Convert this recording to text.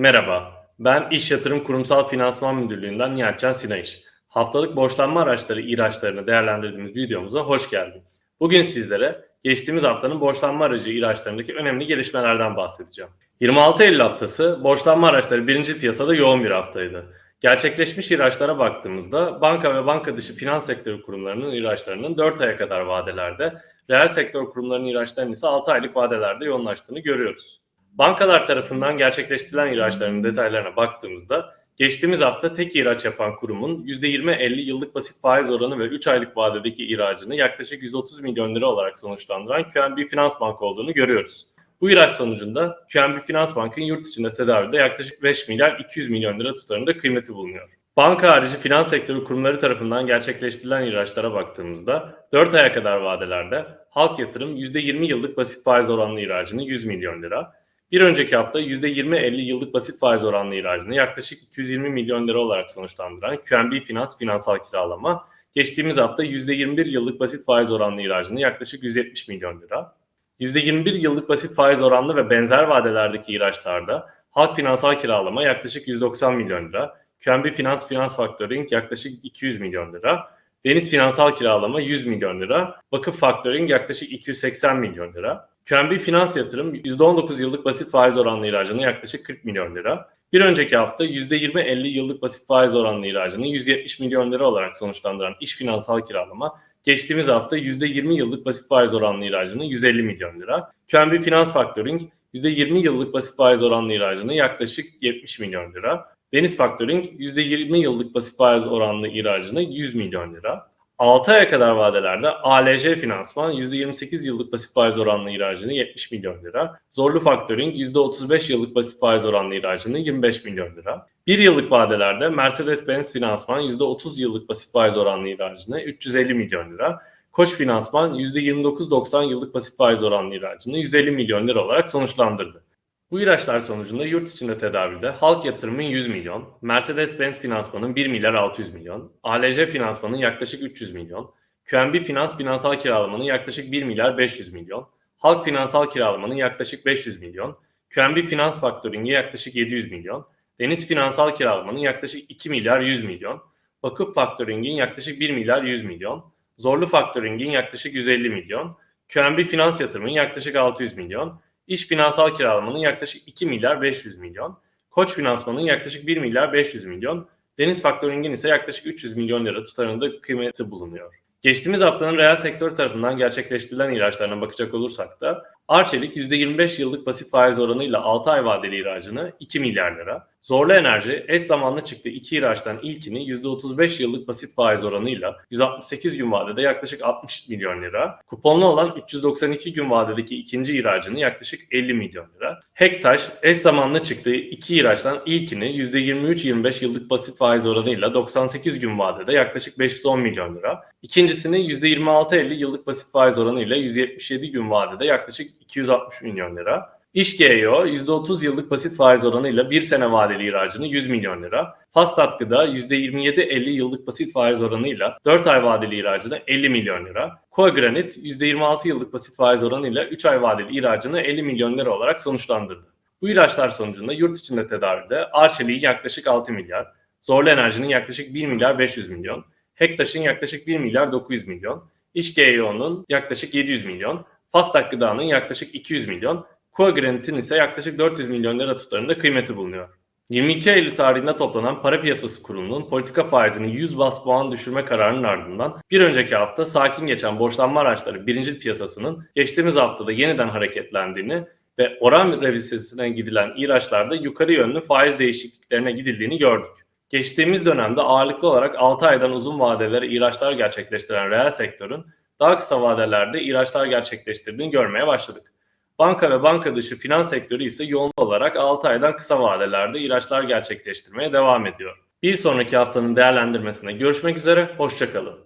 Merhaba, ben İş Yatırım Kurumsal Finansman Müdürlüğü'nden Nihatcan Sinayiş. Haftalık borçlanma araçları ihraçlarını değerlendirdiğimiz videomuza hoş geldiniz. Bugün sizlere geçtiğimiz haftanın borçlanma aracı ihraçlarındaki önemli gelişmelerden bahsedeceğim. 26 Eylül haftası borçlanma araçları birinci piyasada yoğun bir haftaydı. Gerçekleşmiş ihraçlara baktığımızda banka ve banka dışı finans sektörü kurumlarının ihraçlarının 4 aya kadar vadelerde, reel sektör kurumlarının ihraçlarının ise 6 aylık vadelerde yoğunlaştığını görüyoruz. Bankalar tarafından gerçekleştirilen ihraçların detaylarına baktığımızda geçtiğimiz hafta tek ihraç yapan kurumun %20-50 yıllık basit faiz oranı ve 3 aylık vadedeki ihracını yaklaşık 130 milyon lira olarak sonuçlandıran QNB Finans Bank olduğunu görüyoruz. Bu ihraç sonucunda QNB Finans Bank'ın yurt içinde tedavide yaklaşık 5 milyar 200 milyon lira tutarında kıymeti bulunuyor. Banka harici finans sektörü kurumları tarafından gerçekleştirilen ihraçlara baktığımızda 4 aya kadar vadelerde halk yatırım %20 yıllık basit faiz oranlı ihracını 100 milyon lira, bir önceki hafta %20-50 yıllık basit faiz oranlı ihracını yaklaşık 220 milyon lira olarak sonuçlandıran QNB Finans finansal kiralama, geçtiğimiz hafta %21 yıllık basit faiz oranlı ihracını yaklaşık 170 milyon lira, %21 yıllık basit faiz oranlı ve benzer vadelerdeki ihraçlarda halk finansal kiralama yaklaşık 190 milyon lira, QNB Finans Finans Factoring yaklaşık 200 milyon lira, Deniz Finansal Kiralama 100 milyon lira, Vakıf Factoring yaklaşık 280 milyon lira, QNB Finans Yatırım %19 yıllık basit faiz oranlı ihracını yaklaşık 40 milyon lira. Bir önceki hafta %20-50 yıllık basit faiz oranlı ihracını 170 milyon lira olarak sonuçlandıran iş finansal kiralama, geçtiğimiz hafta %20 yıllık basit faiz oranlı ihracını 150 milyon lira. QNB Finans Factoring %20 yıllık basit faiz oranlı ihracını yaklaşık 70 milyon lira. Deniz Factoring %20 yıllık basit faiz oranlı ihracını 100 milyon lira. 6 aya kadar vadelerde ALC Finansman %28 yıllık basit faiz oranlı ihracını 70 milyon lira. Zorlu Factoring %35 yıllık basit faiz oranlı ihracını 25 milyon lira. 1 yıllık vadelerde Mercedes-Benz Finansman %30 yıllık basit faiz oranlı ihracını 350 milyon lira. Koç Finansman %29.90 yıllık basit faiz oranlı ihracını 150 milyon lira olarak sonuçlandırdı. Bu ihraçlar sonucunda yurt içinde tedavülde halk yatırımın 100 milyon, Mercedes-Benz finansmanın 1 milyar 600 milyon, ALC finansmanın yaklaşık 300 milyon, QNB Finans finansal kiralamanın yaklaşık 1 milyar 500 milyon, Halk finansal kiralamanın yaklaşık 500 milyon, QNB Finans Faktöring'e yaklaşık 700 milyon, Deniz finansal kiralamanın yaklaşık 2 milyar 100 milyon, Vakıf Faktöring'in yaklaşık 1 milyar 100 milyon, Zorlu Faktöring'in yaklaşık 150 milyon, QNB Finans yatırımının yaklaşık 600 milyon, İş finansal kiralamanın yaklaşık 2 milyar 500 milyon, Koç finansmanın yaklaşık 1 milyar 500 milyon, Deniz Faktöring'in ise yaklaşık 300 milyon lira tutarında kıymeti bulunuyor. Geçtiğimiz haftanın reel sektör tarafından gerçekleştirilen ihraçlarına bakacak olursak da Arçelik %25 yıllık basit faiz oranıyla 6 ay vadeli ihracını 2 milyar lira, Zorlu Enerji eş zamanlı çıktığı iki ihraçtan ilkini %35 yıllık basit faiz oranıyla 168 gün vadede yaklaşık 60 milyon lira, kuponlu olan 392 gün vadedeki ikinci ihracını yaklaşık 50 milyon lira, Hektaş eş zamanlı çıktığı iki ihraçtan ilkini %23-25 yıllık basit faiz oranıyla 98 gün vadede yaklaşık 510 milyon lira, ikincisini %26-50 yıllık basit faiz oranıyla 177 gün vadede yaklaşık 260 milyon lira. İşgeo %30 yıllık basit faiz oranıyla 1 sene vadeli ihracını 100 milyon lira. Fast Atkı'da %27-50 yıllık basit faiz oranıyla 4 ay vadeli ihracını 50 milyon lira. Coagranit %26 yıllık basit faiz oranıyla 3 ay vadeli ihracını 50 milyon lira olarak sonuçlandırdı. Bu ihraçlar sonucunda yurt içinde tedavide Arçelik'in yaklaşık 6 milyar, Zorlu Enerji'nin yaklaşık 1 milyar 500 milyon, Hektaş'ın yaklaşık 1 milyar 900 milyon, İşgeo'nun yaklaşık 700 milyon, Fastak Gıda'nın yaklaşık 200 milyon, Coagranit'in ise yaklaşık 400 milyon lira tutarında kıymeti bulunuyor. 22 Eylül tarihinde toplanan para piyasası kurulunun politika faizini 100 bas puan düşürme kararının ardından bir önceki hafta sakin geçen borçlanma araçları birincil piyasasının geçtiğimiz haftada yeniden hareketlendiğini ve oran revizesine gidilen ihraçlarda yukarı yönlü faiz değişikliklerine gidildiğini gördük. Geçtiğimiz dönemde ağırlıklı olarak 6 aydan uzun vadelere ihraçlar gerçekleştiren reel sektörün daha kısa vadelerde ihraçlar gerçekleştirdiğini görmeye başladık. Banka ve banka dışı finans sektörü ise yoğun olarak 6 aydan kısa vadelerde ihraçlar gerçekleştirmeye devam ediyor. Bir sonraki haftanın değerlendirmesine görüşmek üzere, hoşçakalın.